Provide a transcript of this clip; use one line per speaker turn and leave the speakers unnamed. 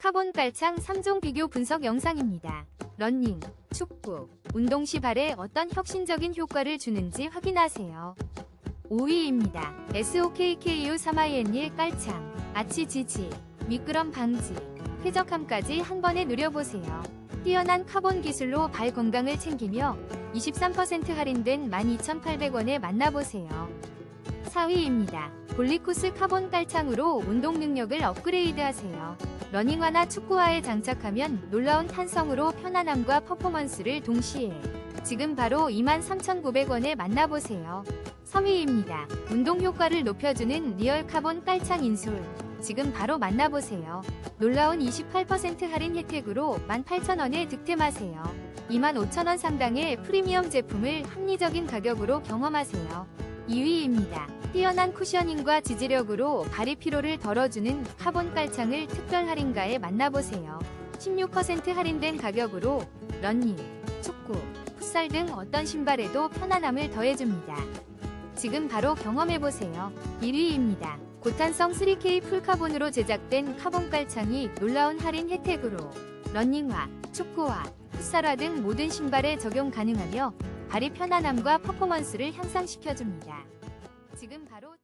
카본 깔창 3종 비교 분석 영상입니다. 러닝, 축구, 운동 시 발에 어떤 혁신적인 효과를 주는지 확인하세요. 5위입니다. SOKKU3IN1 깔창, 아치 지지, 미끄럼 방지, 쾌적함까지 한 번에 누려보세요. 뛰어난 카본 기술로 발 건강을 챙기며 23% 할인된 12,800원에 만나보세요. 4위입니다. 볼리코스 카본 깔창으로 운동 능력을 업그레이드하세요. 러닝화나 축구화에 장착하면 놀라운 탄성으로 편안함과 퍼포먼스를 동시에 지금 바로 23,900원에 만나보세요. 3위입니다. 운동 효과를 높여주는 리얼 카본 깔창 인솔. 지금 바로 만나보세요. 놀라운 28% 할인 혜택으로 18,000원에 득템하세요. 25,000원 상당의 프리미엄 제품을 합리적인 가격으로 경험하세요. 2위입니다. 뛰어난 쿠셔닝과 지지력으로 발의 피로를 덜어주는 카본 깔창을 특별 할인가에 만나보세요. 16% 할인된 가격으로 러닝, 축구, 풋살 등 어떤 신발에도 편안함을 더해줍니다. 지금 바로 경험해보세요. 1위입니다. 고탄성 3K 풀카본으로 제작된 카본 깔창이 놀라운 할인 혜택으로 러닝화, 축구화, 풋살화 등 모든 신발에 적용 가능하며 발의 편안함과 퍼포먼스를 향상시켜줍니다. 지금 바로